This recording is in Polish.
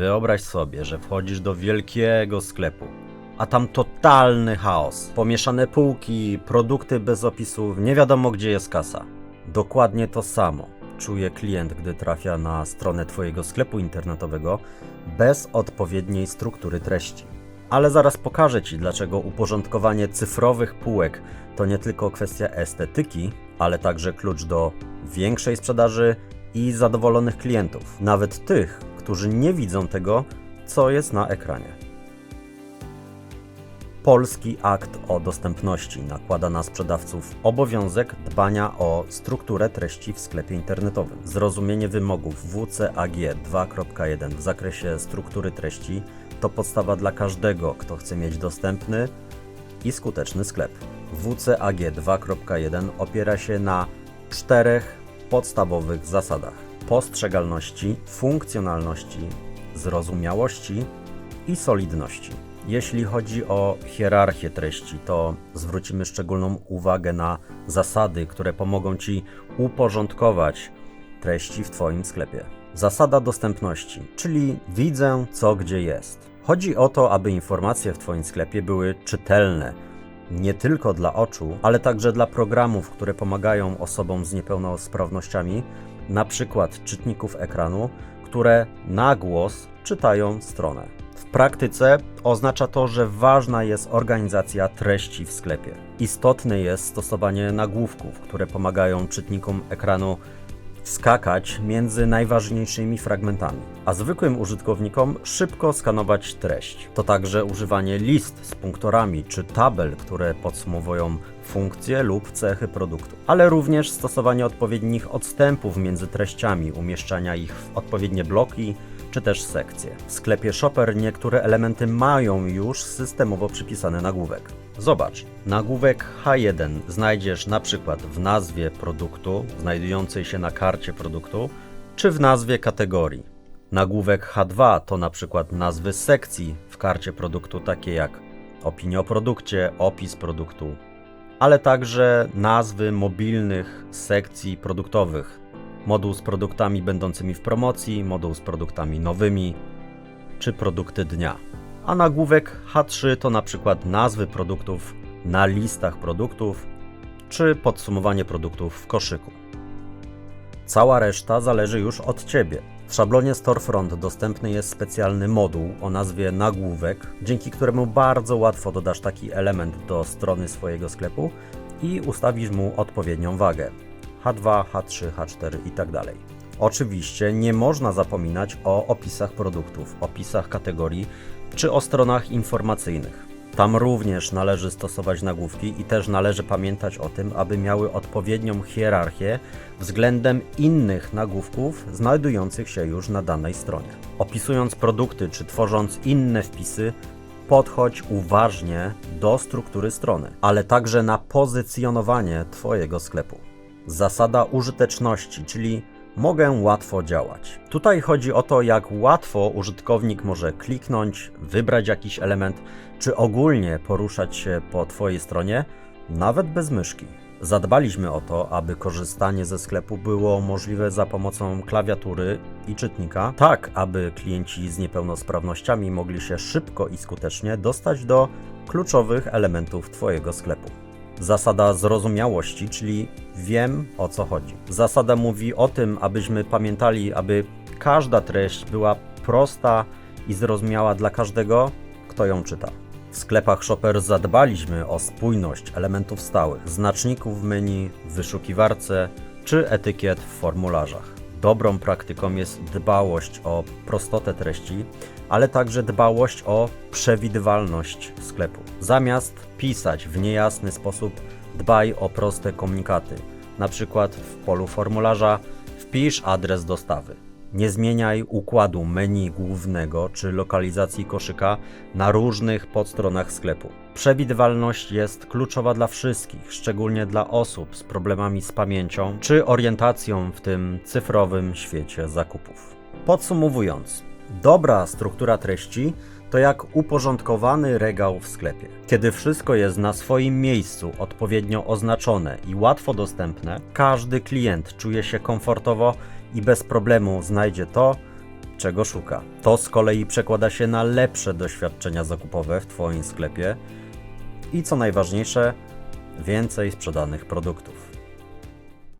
Wyobraź sobie, że wchodzisz do wielkiego sklepu, a tam totalny chaos. Pomieszane półki, produkty bez opisów, nie wiadomo gdzie jest kasa. Dokładnie to samo czuje klient, gdy trafia na stronę Twojego sklepu internetowego bez odpowiedniej struktury treści. Ale zaraz pokażę Ci, dlaczego uporządkowanie cyfrowych półek to nie tylko kwestia estetyki, ale także klucz do większej sprzedaży i zadowolonych klientów, nawet tych, którzy nie widzą tego, co jest na ekranie. Polski akt o dostępności nakłada na sprzedawców obowiązek dbania o strukturę treści w sklepie internetowym. Zrozumienie wymogów WCAG 2.1 w zakresie struktury treści to podstawa dla każdego, kto chce mieć dostępny i skuteczny sklep. WCAG 2.1 opiera się na czterech podstawowych zasadach: postrzegalności, funkcjonalności, zrozumiałości i solidności. Jeśli chodzi o hierarchię treści, to zwrócimy szczególną uwagę na zasady, które pomogą Ci uporządkować treści w Twoim sklepie. Zasada dostępności, czyli widzę co gdzie jest. Chodzi o to, aby informacje w Twoim sklepie były czytelne, nie tylko dla oczu, ale także dla programów, które pomagają osobom z niepełnosprawnościami, na przykład czytników ekranu, które na głos czytają stronę. W praktyce oznacza to, że ważna jest organizacja treści w sklepie. Istotne jest stosowanie nagłówków, które pomagają czytnikom ekranu skakać między najważniejszymi fragmentami, a zwykłym użytkownikom szybko skanować treść. To także używanie list z punktorami czy tabel, które podsumowują funkcje lub cechy produktu, ale również stosowanie odpowiednich odstępów między treściami, umieszczania ich w odpowiednie bloki czy też sekcje. W sklepie Shopper niektóre elementy mają już systemowo przypisany nagłówek. Zobacz, nagłówek H1 znajdziesz na przykład w nazwie produktu, znajdującej się na karcie produktu, czy w nazwie kategorii. Nagłówek H2 to na przykład nazwy sekcji w karcie produktu, takie jak opinia o produkcie, opis produktu, ale także nazwy mobilnych sekcji produktowych, moduł z produktami będącymi w promocji, moduł z produktami nowymi, czy produkty dnia. A nagłówek H3 to na przykład nazwy produktów na listach produktów, czy podsumowanie produktów w koszyku. Cała reszta zależy już od Ciebie. W szablonie Storefront dostępny jest specjalny moduł o nazwie nagłówek, dzięki któremu bardzo łatwo dodasz taki element do strony swojego sklepu i ustawisz mu odpowiednią wagę. H2, H3, H4 i tak dalej. Oczywiście nie można zapominać o opisach produktów, opisach kategorii czy o stronach informacyjnych. Tam również należy stosować nagłówki i też należy pamiętać o tym, aby miały odpowiednią hierarchię względem innych nagłówków znajdujących się już na danej stronie. Opisując produkty czy tworząc inne wpisy, podchodź uważnie do struktury strony, ale także na pozycjonowanie Twojego sklepu. Zasada użyteczności, czyli mogę łatwo działać. Tutaj chodzi o to, jak łatwo użytkownik może kliknąć, wybrać jakiś element, czy ogólnie poruszać się po Twojej stronie, nawet bez myszki. Zadbaliśmy o to, aby korzystanie ze sklepu było możliwe za pomocą klawiatury i czytnika, tak aby klienci z niepełnosprawnościami mogli się szybko i skutecznie dostać do kluczowych elementów Twojego sklepu. Zasada zrozumiałości, czyli wiem o co chodzi. Zasada mówi o tym, abyśmy pamiętali, aby każda treść była prosta i zrozumiała dla każdego, kto ją czyta. W sklepach Shopper zadbaliśmy o spójność elementów stałych, znaczników w menu, wyszukiwarce czy etykiet w formularzach. Dobrą praktyką jest dbałość o prostotę treści, ale także dbałość o przewidywalność sklepu. Zamiast pisać w niejasny sposób, dbaj o proste komunikaty. Na przykład w polu formularza wpisz adres dostawy. Nie zmieniaj układu menu głównego czy lokalizacji koszyka na różnych podstronach sklepu. Przewidywalność jest kluczowa dla wszystkich, szczególnie dla osób z problemami z pamięcią czy orientacją w tym cyfrowym świecie zakupów. Podsumowując, dobra struktura treści to jak uporządkowany regał w sklepie. Kiedy wszystko jest na swoim miejscu, odpowiednio oznaczone i łatwo dostępne, każdy klient czuje się komfortowo i bez problemu znajdzie to, czego szuka. To z kolei przekłada się na lepsze doświadczenia zakupowe w Twoim sklepie i co najważniejsze, więcej sprzedanych produktów.